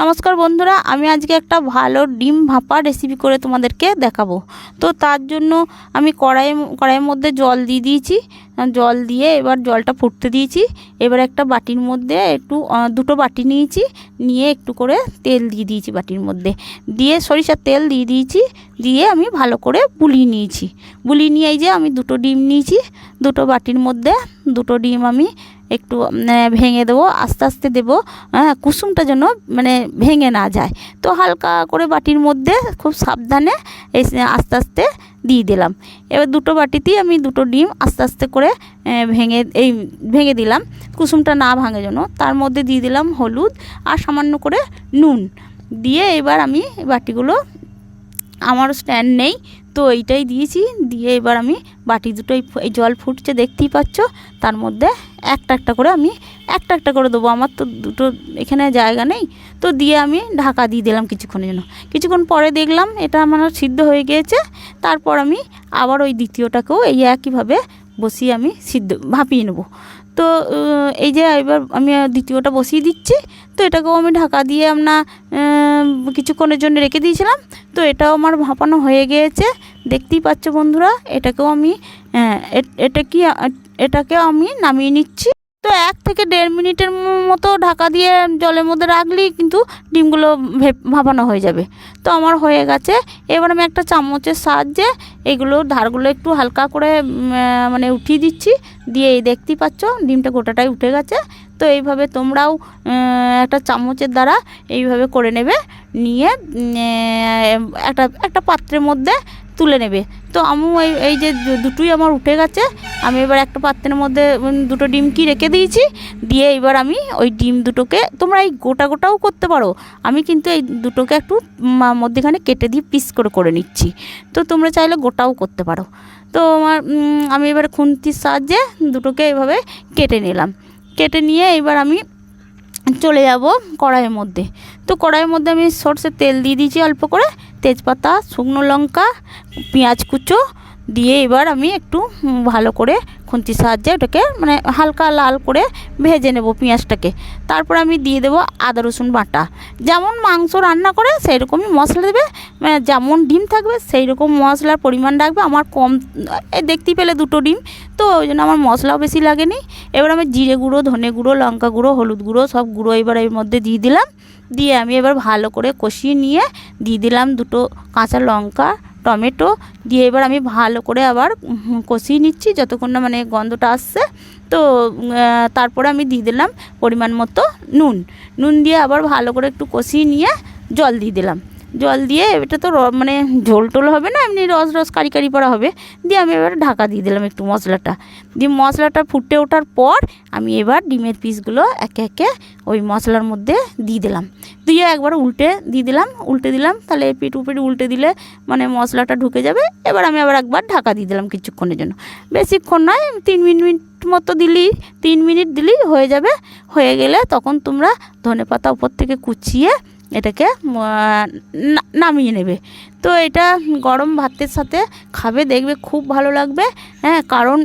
নমস্কার বন্ধুরা, আমি আজকে একটা ভালো ডিম ভাপা রেসিপি করে তোমাদেরকে দেখাবো। তো তার জন্য আমি কড়াই কড়াইয়ের মধ্যে জল দিয়ে দিয়েছি। জল দিয়ে এবার জলটা ফুটতে দিয়েছি। এবার একটা বাটির মধ্যে একটু দুটো বাটি নিয়েছি। নিয়ে একটু করে তেল দিয়ে দিয়েছি বাটির মধ্যে। দিয়ে সরিষার তেল দিয়ে দিয়েছি। দিয়ে আমি ভালো করে বুলিয়ে নিয়েছি। বুলিয়ে নিয়ে যে আমি দুটো ডিম নিয়েছি। দুটো বাটির মধ্যে দুটো ডিম আমি একটু ভেঙে দেবো, আস্তে আস্তে দেবো হ্যাঁ কুসুমটা যেন মানে ভেঙে না যায়। তো হালকা করে বাটির মধ্যে খুব সাবধানে এই আস্তে আস্তে দিয়ে দিলাম। এবার দুটো বাটিতেই আমি দুটো ডিম আস্তে আস্তে করে ভেঙে, এই, ভেঙে দিলাম। কুসুমটা না ভাঙে যেন, তার মধ্যে দিয়ে দিলাম হলুদ আর সামান্য করে নুন। দিয়ে এবার আমি বাটিগুলো আমার স্ট্যান্ড নেই, তো এইটাই দিয়েছি। দিয়ে এবার আমি বাটি দুটো এই জল ফুটছে, দেখতেই পাচ্ছ? তার মধ্যে একটা একটা করে আমি একটা একটা করে দেবো। আমার তো দুটো এখানে জায়গা নেই, তো দিয়ে আমি ঢাকা দিয়ে দিলাম কিছুক্ষণের জন্য। কিছুক্ষণ পরে দেখলাম এটা আমার সিদ্ধ হয়ে গিয়েছে। তারপর আমি আবার ওই দ্বিতীয়টাকেও এই একইভাবে বসিয়ে আমি সিদ্ধ ভাপিয়ে নেব। তো এই যে এবার আমি দ্বিতীয়টা বসিয়ে দিচ্ছি। তো এটাকেও আমি ঢাকা দিয়ে আমরা কিছুক্ষণের জন্য রেখে দিয়েছিলাম। তো এটাও আমার ভাপানো হয়ে গিয়েছে। দেখতেই পাচ্ছ বন্ধুরা, এটাকেও আমি এটা কি এটাকে আমি নামিয়ে নিচ্ছি। তো এক থেকে দেড় মিনিটের মতো ঢাকা দিয়ে জলের মধ্যে রাখলেই কিন্তু ডিমগুলো ভাপানো হয়ে যাবে। তো আমার হয়ে গেছে। এবার আমি একটা চামচের সাহায্যে এগুলো ধারগুলো একটু হালকা করে মানে উঠিয়ে দিচ্ছি। দিয়ে এই দেখতেই পাচ্ছ, ডিমটা গোটাটাই উঠে গেছে। তো এইভাবে তোমরাও একটা চামচের দ্বারা এইভাবে করে নেবে। নিয়ে একটা একটা পাত্রের মধ্যে তুলে নেবে। তো আমি এই এই যে দুটোই আমার উঠে গেছে। আমি এবার একটা পাত্রের মধ্যে দুটো ডিম কি রেখে দিয়েছি। দিয়ে এবার আমি ওই ডিম দুটোকে তোমরা এই গোটা গোটাও করতে পারো। আমি কিন্তু এই দুটোকে একটু মধ্যেখানে কেটে দিয়ে পিস করে করে নিচ্ছি। তো তোমরা চাইলে গোটাও করতে পারো। তো আমার আমি এবার খুন্তির সাহায্যে দুটোকে এভাবে কেটে নিলাম। কেটে নিয়ে এবার আমি চলে যাব কড়াইয়ের মধ্যে। তো কড়াইয়ের মধ্যে আমি সর্ষের তেল দিয়ে দিয়েছি অল্প করে। তেজপাতা, শুকনো লঙ্কা, পেঁয়াজ কুচো দিয়ে এবার আমি একটু ভালো করে খুন্তির সাহায্যে ওটাকে মানে হালকা লাল করে ভেজে নেব পেঁয়াজটাকে। তারপর আমি দিয়ে দেবো আদা, রসুন বাটা। যেমন মাংস রান্না করে সেই রকমই মশলা দেবে মানে যেমন ডিম থাকবে সেই রকম মশলার পরিমাণ রাখবে। আমার কম দেখতেই পেলে দুটো ডিম, তো ওই জন্য আমার মশলাও বেশি লাগেনি। এবার আমি জিরে গুঁড়ো, ধনে গুঁড়ো, লঙ্কা গুঁড়ো, হলুদ গুঁড়ো সব গুঁড়ো এবার এর মধ্যে দিয়ে দিলাম। দিয়ে আমি এবার ভালো করে কষিয়ে নিয়ে দিয়ে দিলাম দুটো কাঁচা লঙ্কা, টমেটো, দিয়ে এবার আমি ভালো করে আবার কষিয়ে নিচ্ছি যতক্ষণ না মানে গন্ধটা আসছে। তো তারপরে আমি দিয়ে দিলাম পরিমাণ মতো নুন। নুন দিয়ে আবার ভালো করে একটু কষিয়ে নিয়ে জল দিয়ে দিলাম। জল দিয়ে এটা তো মানে ঝোল টোল হবে না, এমনি রস রস কারি কারি পড়া হবে। দিয়ে আমি এবার ঢাকা দিয়ে দিলাম একটু মশলাটা। দিয়ে মশলাটা ফুটে ওঠার পর আমি এবার ডিমের পিসগুলো একে একে ওই মশলার মধ্যে দিয়ে দিলাম। দিয়ে একবার উল্টে দিয়ে দিলাম, উল্টে দিলাম, তাহলে এপিট উপিট উল্টে দিলে মানে মশলাটা ঢুকে যাবে। এবার আমি আবার একবার ঢাকা দিয়ে দিলাম কিছুক্ষণের জন্য। বেশিক্ষণ নয় তিন মিনিট মতো দিলেই তিন মিনিট দিলেই হয়ে যাবে। হয়ে গেলে তখন তোমরা ধনে পাতা উপর থেকে কুচিয়ে এটাকে নামিয়ে নেবে। তো এটা গরম ভাতের সাথে খাবে, দেখবে খুব ভালো লাগবে। হ্যাঁ কারণ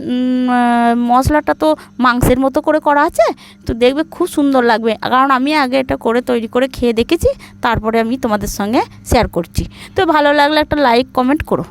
মশলাটা তো মাংসের মতো করে করা আছে, তো দেখবে খুব সুন্দর লাগবে। কারণ আমি আগে এটা করে তৈরি করে খেয়ে দেখেছি, তারপরে আমি তোমাদের সঙ্গে শেয়ার করছি। তো ভালো লাগলে একটা লাইক কমেন্ট করো।